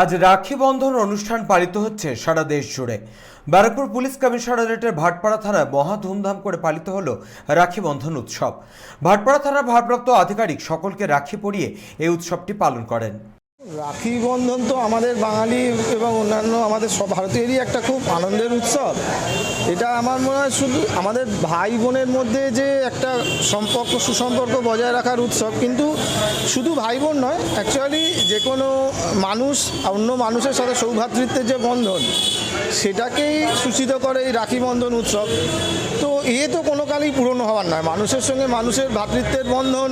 আজ রাখি বন্ধন অনুষ্ঠান পালিত হচ্ছে সারা দেশ জুড়ে। ব্যারাকপুর পুলিশ কমিশনারেটের ভাটপাড়া থানায় মহা ধুমধাম করে পালিত হল রাখি বন্ধন উৎসব। ভাটপাড়া থানার ভারপ্রাপ্ত আধিকারিক সকলকে রাখি পরিয়ে এই উৎসবটি পালন করেন। রাখি বন্ধন তো আমাদের বাঙালি এবং অন্যান্য আমাদের সব ভারতীয়েরই একটা খুব আনন্দের উৎসব। এটা আমার মনে হয় শুধু আমাদের ভাই বোনের মধ্যে যে একটা সম্পর্ক, সুসম্পর্ক বজায় রাখার উৎসব, কিন্তু শুধু ভাই বোন নয় অ্যাকচুয়ালি যে কোনো মানুষ, অন্য মানুষের সাথে সৌভ্রাতৃত্বের যে বন্ধন, সেটাকেই সূচিত করে এই রাখি বন্ধন উৎসব। তো এ তো কোনো কালই পুরনো হওয়ার নয়। মানুষের সঙ্গে মানুষের ভ্রাতৃত্বের বন্ধন,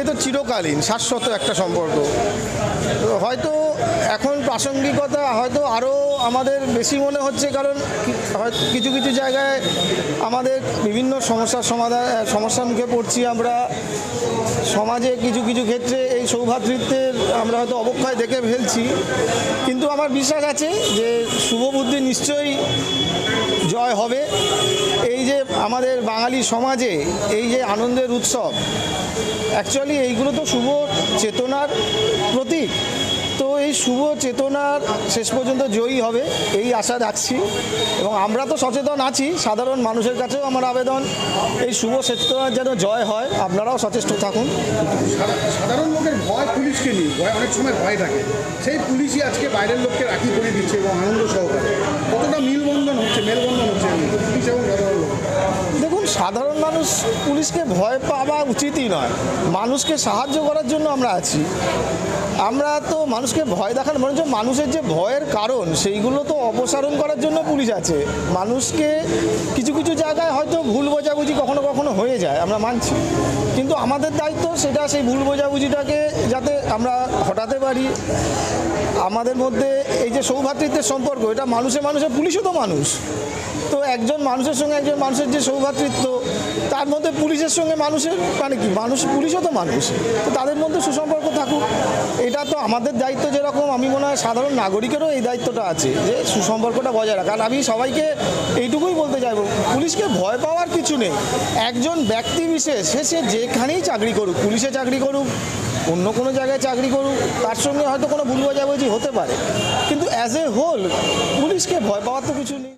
এ তো চিরকালীন, শাশ্বত একটা সম্পর্ক। হয়তো এখন প্রাসঙ্গিকতা হয়তো আরও আমাদের বেশি মনে হচ্ছে, কারণ হয়তো কিছু কিছু জায়গায় আমাদের বিভিন্ন সমস্যার সমাধান সমস্যার মুখে পড়ছি আমরা। সমাজে কিছু কিছু ক্ষেত্রে এই সৌভাতৃত্বের আমরা হয়তো অবক্ষয় দেখে ফেলছি। কিন্তু আমার বিশ্বাস আছে যে শুভবুদ্ধি নিশ্চয়ই জয় হবে। আমাদের বাঙালি সমাজে এই যে আনন্দের উৎসব অ্যাকচুয়ালি এইগুলো তো শুভ চেতনার প্রতীক। তো এই শুভ চেতনার শেষ পর্যন্ত জয়ী হবে, এই আশা রাখছি। এবং আমরা তো সচেতন আছি, সাধারণ মানুষের কাছেও আমার আবেদন, এই শুভ চেতনার যেন জয় হয়, আপনারাও সচেষ্ট থাকুন। সাধারণ লোকের ভয় পুলিশকে নিয়ে, ভয় অনেক সময় ভয় থাকে। সেই পুলিশই আজকে বাইরের লোককে রাখি করে দিচ্ছে এবং আনন্দ সহকারে। কতটা মিলবন্ধন হচ্ছে, মেলবন্ধন হচ্ছে পুলিশ এবং সাধারণ মানুষ পুলিশকে ভয় পাওয়া উচিতই নয়। মানুষকে সাহায্য করার জন্য আমরা আছি। আমরা তো মানুষকে ভয় দেখানো, বরঞ্চ মানুষের যে ভয়ের কারণ, সেইগুলো তো অপসারণ করার জন্য পুলিশ আছে। মানুষকে কিছু কিছু জায়গায় হয়তো ভুল বোঝাবুঝি কখনো কখনো হয়ে যায়, আমরা মানছি। কিন্তু আমাদের দায়িত্ব সেটা সেই ভুল বোঝাবুঝিটাকে যাতে আমরা হটাতে পারি। আমাদের মধ্যে এই যে সৌভাতৃত্বের সম্পর্ক, এটা মানুষে মানুষে, পুলিশও তো মানুষ। তো একজন মানুষের সঙ্গে একজন মানুষের যে সৌভাতৃত্ব তার মধ্যে পুলিশের সঙ্গে মানুষের মানে কি, মানুষ, পুলিশও তো মানুষ, তো তাদের মধ্যে সুসম্পর্ক থাকুক। এটা তো আমাদের দায়িত্ব যেরকম, আমি মনে হয় সাধারণ নাগরিকেরও এই দায়িত্বটা আছে, যে সুসম্পর্কটা বজায় রাখা। আর আমি সবাইকে এইটুকুই বলতে চাইব, পুলিশকে ভয় পাওয়ার কিছু নেই। একজন ব্যক্তি বিশেষ, সে সে যেখানেই চাকরি করুক, পুলিশে চাকরি করুক, অন্য কোনো জায়গায় চাকরি করুক, তার সঙ্গে হয়তো কোনো ভুল বোঝাবুঝি হতে পারে। কিন্তু অ্যাজ এ হোল পুলিশকে ভয় পাওয়ার তো কিছু নেই।